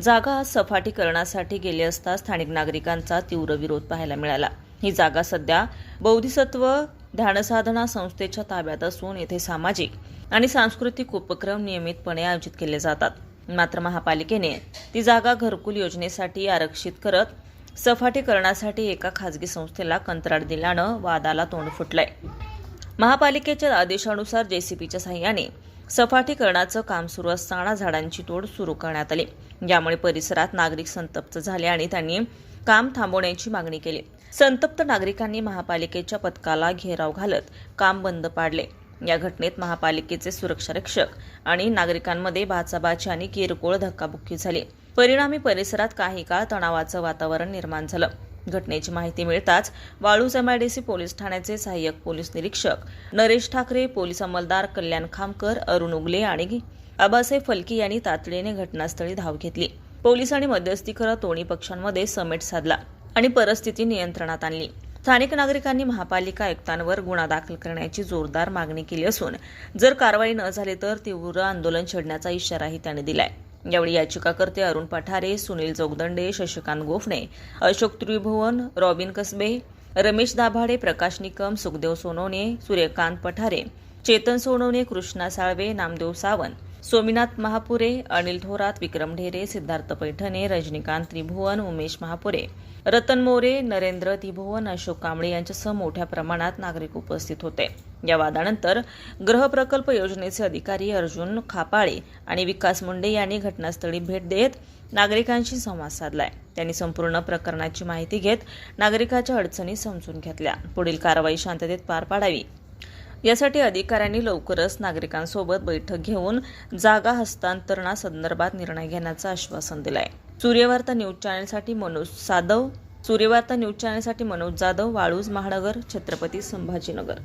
जागा सफाटीकरणासाठी गेले असता स्थानिक नागरिकांचा तीव्र विरोध पाहायला मिळाला. ही जागा सध्या बौद्धिसत्व ध्यानसाधना संस्थेच्या ताब्यात असून येथे सामाजिक आणि सांस्कृतिक उपक्रम नियमितपणे आयोजित केले जातात. मात्र महापालिकेने ती जागा घरकुल योजनेसाठी आरक्षित करत सफाटीकरणासाठी एका खासगी संस्थेला कंत्राट दिल्यानं वादाला तोंड फुटलंय. महापालिकेच्या आदेशानुसार जेसीपीच्या साह्याने सपाटीकरणाचं काम सुरू असताना झाडांची तोड सुरू करण्यात आली. यामुळे परिसरात नागरिक संतप्त झाले आणि त्यांनी काम थांबवण्याची मागणी केली. संतप्त नागरिकांनी महापालिकेच्या पथकाला घेराव घालत काम बंद पाडले. या घटनेत महापालिकेचे सुरक्षारक्षक आणि नागरिकांमध्ये बाचाबाची आणि किरकोळ धक्काबुक्की झाली. परिणामी परिसरात काही काळ तणावाचं वातावरण निर्माण झालं. घटनेची माहिती मिळताच वाळूज एमआयडीसी पोलीस ठाण्याचे सहाय्यक पोलीस निरीक्षक नरेश ठाकरे पोलीस अंमलदार कल्याण खामकर अरुण उगले आणि आबासाहेब फलकी यांनी तातडीने घटनास्थळी धाव घेतली. पोलिसांनी मध्यस्थी करत दोन्ही पक्षांमध्ये समेट साधला आणि परिस्थिती नियंत्रणात आणली. स्थानिक नागरिकांनी महापालिका आयुक्तांवर गुन्हा दाखल करण्याची जोरदार मागणी केली असून जर कारवाई न झाली तर तीव्र आंदोलन छेडण्याचा इशाराही त्याने दिलाय. यावेळी याचिकाकर्ते अरुण पठारे सुनील जोगदंडे शशिकांत गोफणे अशोक त्रिभुवन रॉबिन कसबे रमेश दाभाडे प्रकाश निकम सुखदेव सोनवणे सूर्यकांत पठारे चेतन सोनवणे कृष्णा साळवे नामदेव सावंत सोमीनाथ महापुरे अनिल थोरात विक्रम ढेरे सिद्धार्थ पैठणे रजनीकांत त्रिभुवन उमेश महापुरे रतन मोरे नरेंद्र त्रिभुवन अशोक कांबळे यांच्यासह मोठ्या प्रमाणात नागरिक उपस्थित होते. या वादानंतर ग्रह प्रकल्प योजनेचे अधिकारी अर्जुन खापाळे आणि विकास मुंडे यांनी घटनास्थळी भेट देत नागरिकांशी संवाद साधलाय. त्यांनी संपूर्ण प्रकरणाची माहिती घेत नागरिकाच्या अडचणी समजून घेतल्या. पुढील कारवाई शांततेत पार पाडावी. यासाठी अधिकाऱ्यांनी लवकरच नागरिकांसोबत बैठक घेऊन जागा हस्तांतरणासंदर्भात निर्णय घेण्याचं आश्वासन दिलंय. सूर्यवार्ता न्यूज चॅनलसाठी मनोज साधव सूर्यवार्ता न्यूज चॅनलसाठी मनोज जाधव वाळूज महानगर छत्रपती संभाजीनगर.